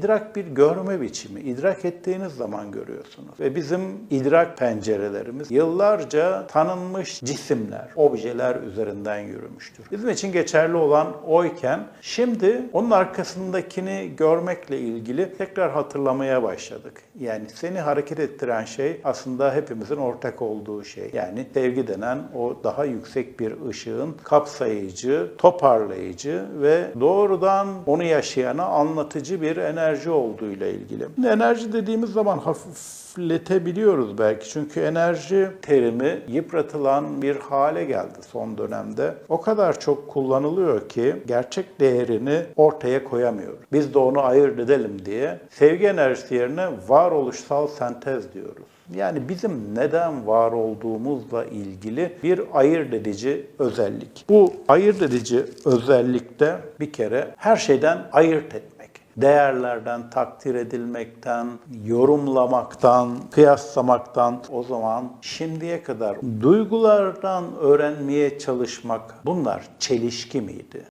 İdrak bir görme biçimi. İdrak ettiğiniz zaman görüyorsunuz. Ve bizim idrak pencerelerimiz yıllarca tanınmış cisimler, objeler üzerinden yürümüştür. Bizim için geçerli olan oyken şimdi onun arkasındakini görmekle ilgili tekrar hatırlamaya başladık. Yani seni hareket ettiren şey aslında hepimizin ortak olduğu şey. Yani sevgi denen o daha yüksek bir ışığın kapsayıcı, toparlayıcı ve doğrudan onu yaşayana anlatıcı bir enerji olduğuyla ilgili. Enerji dediğimiz zaman hafifletebiliyoruz belki. Çünkü enerji terimi yıpratılan bir hale geldi son dönemde. O kadar çok kullanılıyor ki gerçek değerini ortaya koyamıyoruz. Biz de onu ayırt edelim diye sevgi enerjisi yerine varoluşsal sentez diyoruz. Yani bizim neden var olduğumuzla ilgili bir ayırt edici özellik. Bu ayırt edici özellikte bir kere her şeyden ayırt etmek değerlerden takdir edilmekten, yorumlamaktan, kıyaslamaktan o zaman şimdiye kadar duygulardan öğrenmeye çalışmak bunlar çelişki miydi?